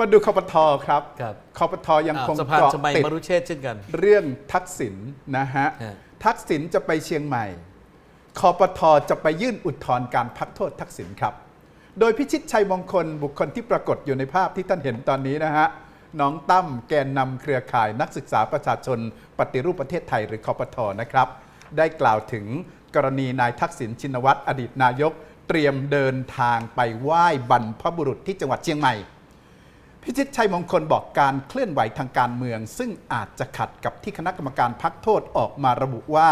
มาดูคอปทครับครับคอปทยังคงอ่าสะพานเกาะชมัยติดมรุเชษฐ์เช่นกัน เรื่องทักษิณนะฮะฮะ ทักษิณจะไปเชียงใหม่คอปทจะไปยื่นอุทธรณ์การพักโทษทักษิณครับ โดยพิชิตชัยมงคลบุคคลที่ปรากฏอยู่ในภาพที่ท่านเห็นตอนนี้นะฮะ น้องตั้มแกนนำเครือข่ายนักศึกษาประชาชน ปฏิรูปประเทศไทยหรือคอปทนะครับ ได้กล่าวถึงกรณีนายทักษิณชินวัตรอดีตนายก เตรียมเดินทางไปไหว้บรรพบุรุษที่จังหวัดเชียงใหม่ พิชิตชัยมงคลบอกการเคลื่อนไหวทางการเมือง ซึ่งอาจจะขัดกับที่คณะกรรมการพักโทษออกมาระบุว่า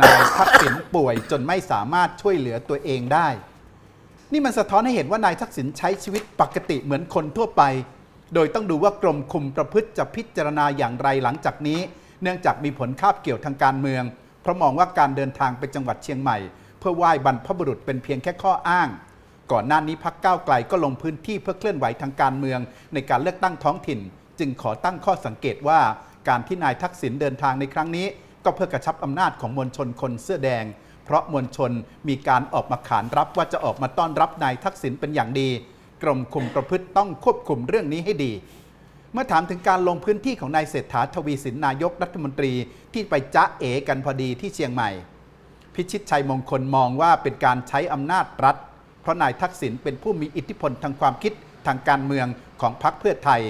นายทักษิณป่วยจนไม่สามารถช่วยเหลือตัวเองได้ นี่มันสะท้อนให้เห็นว่านายทักษิณใช้ชีวิตปกติเหมือนคนทั่วไป โดยต้องดูว่ากรมคุมประพฤติจะพิจารณาอย่างไรหลังจากนี้ เนื่องจากมีผลคาบเกี่ยวทางการเมือง เพราะมองว่าการเดินทางไปจังหวัดเชียงใหม่ เพื่อไหว้บรรพบุรุษเป็นเพียงแค่ข้ออ้าง ก่อนหน้านี้พักก้าวไกลก็ลงพื้นที่เพื่อเคลื่อนไหวทางการเมือง ในการเลือกตั้งท้องถิ่น จึงขอตั้งข้อสังเกตว่าการที่นายทักษิณเดินทางในครั้งนี้ ก็เพื่อกระชับอำนาจของมวลชนคนเสื้อแดง เพราะมวลชนมีการออกมาขานรับว่าจะออกมาต้อนรับนายทักษิณเป็นอย่างดี กรมคุมประพฤติต้องควบคุมเรื่องนี้ให้ดี เมื่อถามถึงการลงพื้นที่ของนายเศรษฐาทวีสินนายกรัฐมนตรีที่ไปจ๊ะเอกันพอดีที่เชียงใหม่ พิชิตชัยมงคลมองว่าเป็นการใช้อำนาจรัฐ เพราะนายทักษิณเป็นผู้มีอิทธิพลทางความคิดทางการเมืองของพรรคเพื่อไทย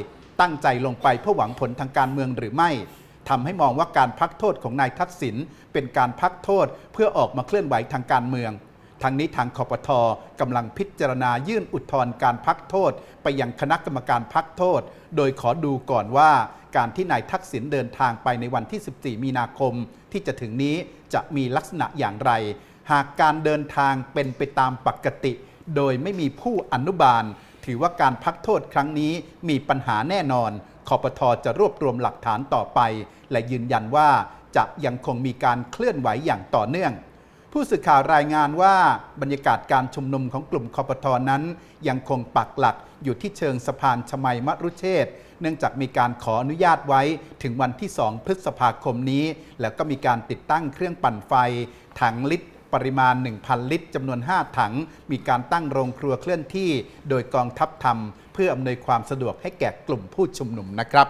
ตั้งใจลงไปเพื่อหวังผลทางการเมืองหรือไม่ทำให้มองว่าการพักโทษของนายทักษิณเป็นการพักโทษเพื่อออกมาเคลื่อนไหวทางการเมืองทางนี้ทางคอปทอกำลังพิจารณายื่นอุทธรณ์การพักโทษ ไปยังคณะกรรมการพักโทษ โดยขอดูก่อนว่า การที่นายทักษิณเดินทางไปในวันที่ 14 มีนาคม ที่จะถึงนี้จะมีลักษณะอย่างไร หากการเดินทางเป็นไปตามปกติ โดยไม่มีผู้อนุบาล ถือว่าการพักโทษครั้งนี้มีปัญหาแน่นอนคอปทจะรวบรวมหลักฐานต่อไป และยืนยันว่าจะยังคงมีการเคลื่อนไหวอย่างต่อเนื่อง ผู้สื่อข่าวรายงานว่าบรรยากาศการชุมนุมของกลุ่มคอปทนั้น ยังคงปักหลักอยู่ที่เชิงสะพานชมัยมรุเชษเนื่องจากมีการขออนุญาตไว้ถึงวันที่ 2 พฤษภาคมนี้ แล้วก็มีการติดตั้งเครื่องปั่นไฟ ถังลิตร ปริมาณ 1,000 ลิตรจำนวน 5 ถัง มีการตั้งโรงครัวเคลื่อนที่ โดยกองทัพทำเพื่ออำนวยความสะดวกให้แก่กลุ่มผู้ชุมนุมนะครับ